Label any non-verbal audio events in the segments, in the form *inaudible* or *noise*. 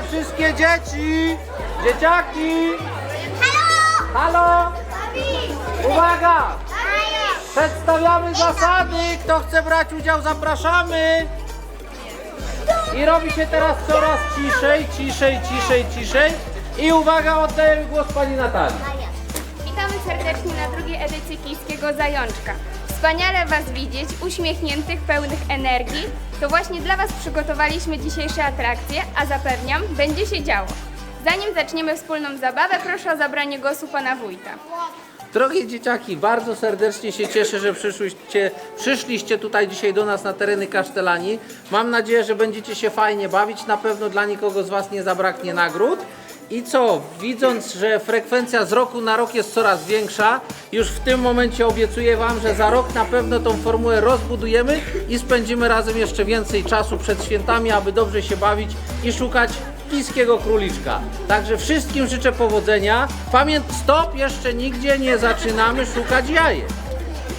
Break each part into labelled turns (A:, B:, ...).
A: wszystkie dzieci! Dzieciaki!
B: Halo!
A: Halo! Uwaga! Przedstawiamy zasady. Kto chce brać udział, zapraszamy. I robi się teraz coraz ciszej, ciszej, ciszej, ciszej. I uwaga, oddajemy głos pani Natalii.
C: Witamy serdecznie na drugiej edycji Kijskiego Zajączka. Wspaniale Was widzieć, uśmiechniętych, pełnych energii. To właśnie dla Was przygotowaliśmy dzisiejsze atrakcje, a zapewniam, będzie się działo. Zanim zaczniemy wspólną zabawę, proszę o zabranie głosu Pana Wójta.
A: Drogie dzieciaki, bardzo serdecznie się cieszę, że przyszliście, przyszliście tutaj dzisiaj do nas na tereny Kasztelanii. Mam nadzieję, że będziecie się fajnie bawić. Na pewno dla nikogo z Was nie zabraknie nagród. I co, widząc, że frekwencja z roku na rok jest coraz większa, już w tym momencie obiecuję Wam, że za rok na pewno tą formułę rozbudujemy i spędzimy razem jeszcze więcej czasu przed świętami, aby dobrze się bawić i szukać kiskiego króliczka. Także wszystkim życzę powodzenia. Pamięt, stop, jeszcze nigdzie nie zaczynamy szukać jajek.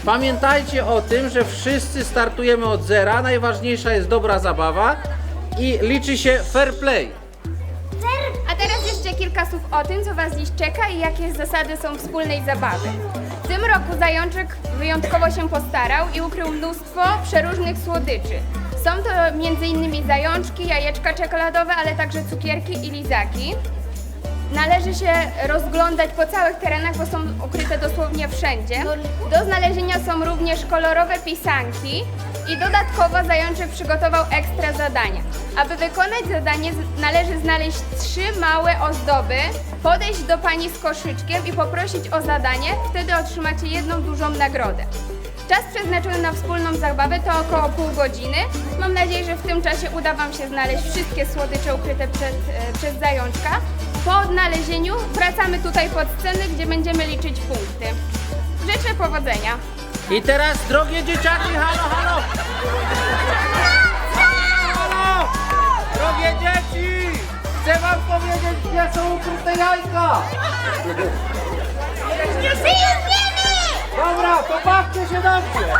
A: Pamiętajcie o tym, że wszyscy startujemy od zera. Najważniejsza jest dobra zabawa i liczy się fair play.
C: Jeszcze kilka słów o tym, co Was dziś czeka i jakie zasady są wspólnej zabawy. W tym roku Zajączek wyjątkowo się postarał i ukrył mnóstwo przeróżnych słodyczy. Są to m.in. zajączki, jajeczka czekoladowe, ale także cukierki i lizaki. Należy się rozglądać po całych terenach, bo są ukryte dosłownie wszędzie. Do znalezienia są również kolorowe pisanki i dodatkowo Zajączek przygotował ekstra zadania. Aby wykonać zadanie należy znaleźć trzy małe ozdoby, podejść do pani z koszyczkiem i poprosić o zadanie, wtedy otrzymacie jedną dużą nagrodę. Czas przeznaczony na wspólną zabawę to około pół godziny. Mam nadzieję, że w tym czasie uda Wam się znaleźć wszystkie słodycze ukryte przed, e, przez zajączka. Po odnalezieniu wracamy tutaj pod scenę, gdzie będziemy liczyć punkty. Życzę powodzenia.
A: I teraz, drogie dzieciaki, halo, halo! Halo! Drogie dzieci! Chcę wam powiedzieć, gdzie są ukryte jajka! Dobra, to bawcie się
D: na mnie!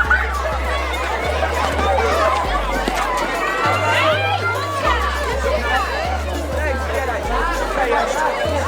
E: Ej.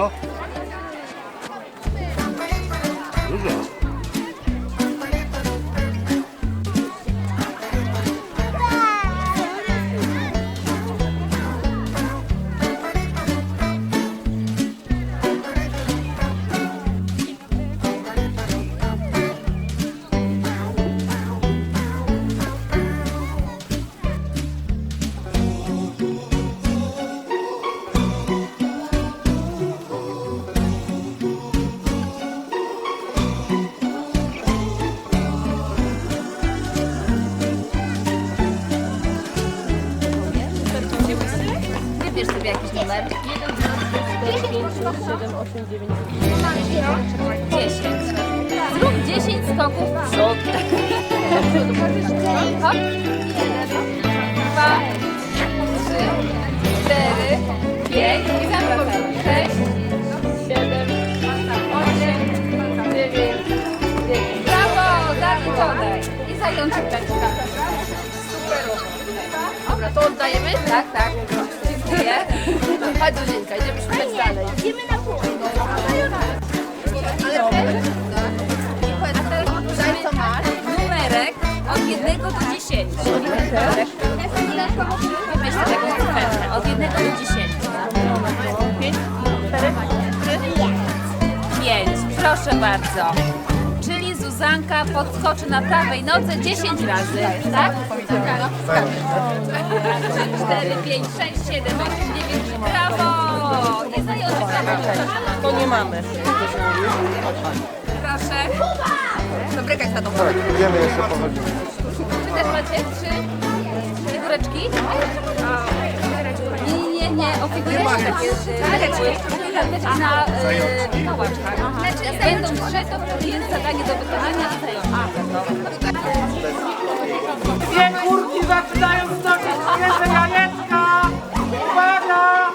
E: 啊！是不？10. Zrób 10 skoków w przód. Hop. Dwa, trzy, cztery, pięć, i zawracamy. Sześć, siedem, osiem, dziewięć, dziesięć. Brawo, zaliczone. I zajączek tak. Super. Dobra, to oddajemy? Tak, tak. Dziękuję. Chodź Zuzieńka, idziemy szukać dalej. Od 1 do 10. Weź sobie taką cyferkę. Od 1 do 10. 5, 4, 5. Proszę bardzo. Czyli Zuzanka podskoczy na prawej nodze 10 razy, tak? 3, 4, 5, 6, 7, 8, 9. Brawo! I zajączek na
F: To nie mamy.
E: Proszę. Dobrego jest na tą
D: Tak, idziemy jeszcze pochodzić.
E: Czy też macie trzy figureczki? Nie, nie, nie, nie, o figureczki figureczki na y, pałeczkach. Będą trzy, to wtedy jest zadanie do wykonania i zajączka.
F: Dwie kurki zaczynają stoczyć świeże jajeczka! Uwaga!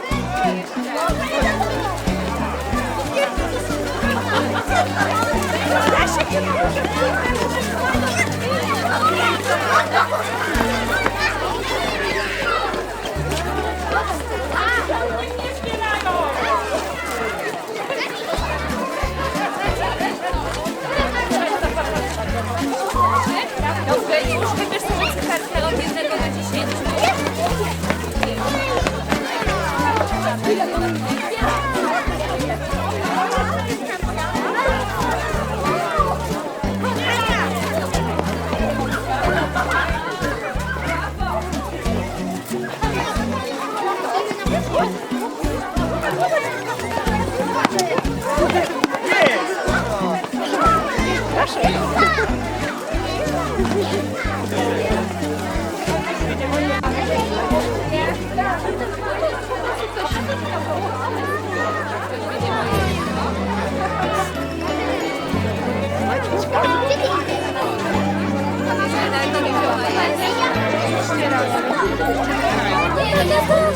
E: Thank you.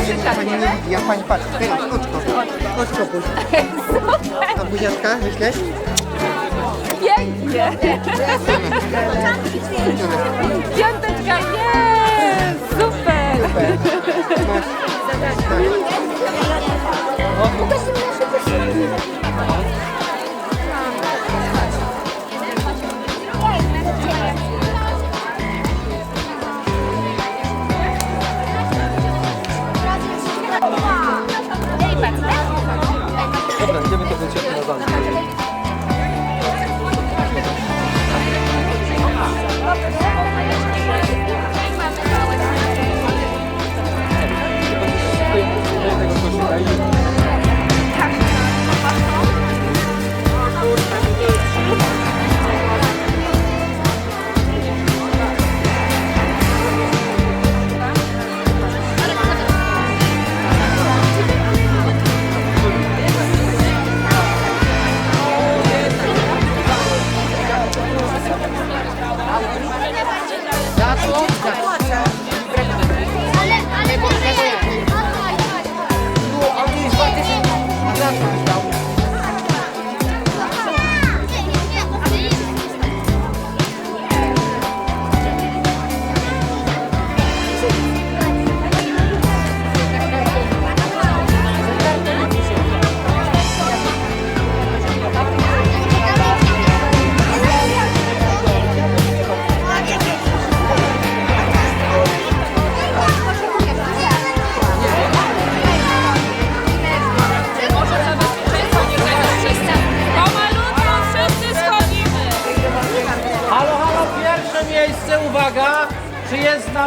E: Krzyczać, nie?
G: Ja pani patrzę, oczko, oczko puść. A buziaczka, myślę?
E: Pięknie! Piąteczka, jest! Super!
D: Dobra,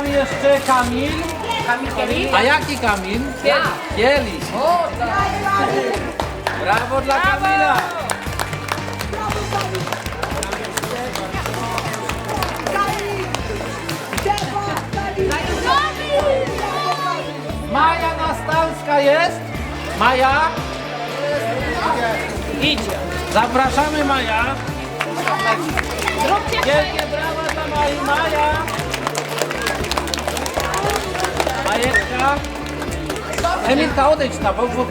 A: nami jeszcze Kamil? Kamil A jaki Kamil? Kielis. Kielis. Brawo dla Kamila. Maja Nastanska jest? Maja? Idzie. Zapraszamy Maja. Wielkie brawa dla Mai. Maja. Emilka, odejdź tam, bo,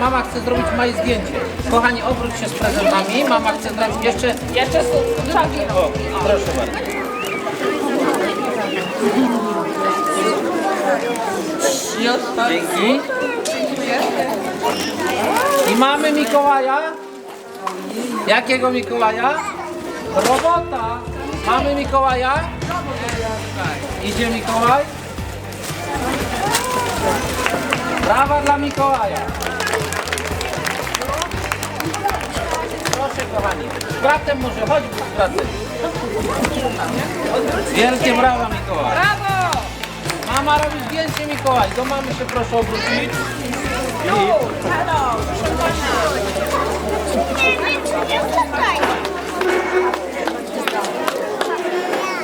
A: mama chce zrobić Mai zdjęcie. Kochani, obróć się z prezentami. Mama chce zrobić jeszcze... Jeszcze O, proszę bardzo. Dzięki. I mamy Mikołaja. Jakiego Mikołaja? Robota. Mamy Mikołaja? Idzie Mikołaj. Brawa dla Mikołaja. Proszę kochani. Z bratem może chodź z bratem. Wielkie brawa Mikołaj.
E: Brawo!
A: Mama robi zdjęcie Mikołaj. Do mamy się proszę obrócić.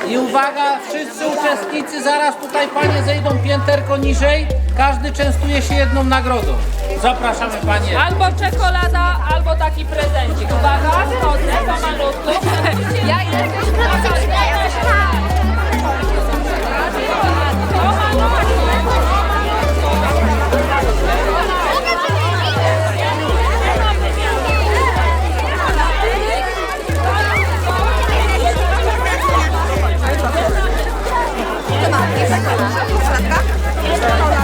A: I uwaga, wszyscy uczestnicy, zaraz tutaj panie zejdą pięterko niżej. Każdy częstuje się jedną nagrodą. Zapraszamy panie.
E: Albo czekolada, albo taki prezencik. Uwaga, wchodzę pomalutku. *laughs* Ja idę 到。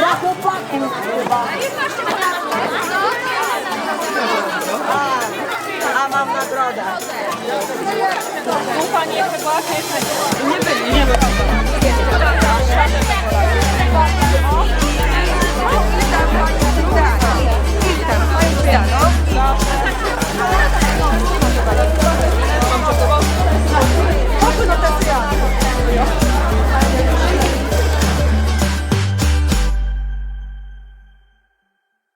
B: Ja
H: chłopaku, kurwa. A, a mam nagrodę.
E: Kupa nie chyba
H: nie byli, nie byli. Tak, tak.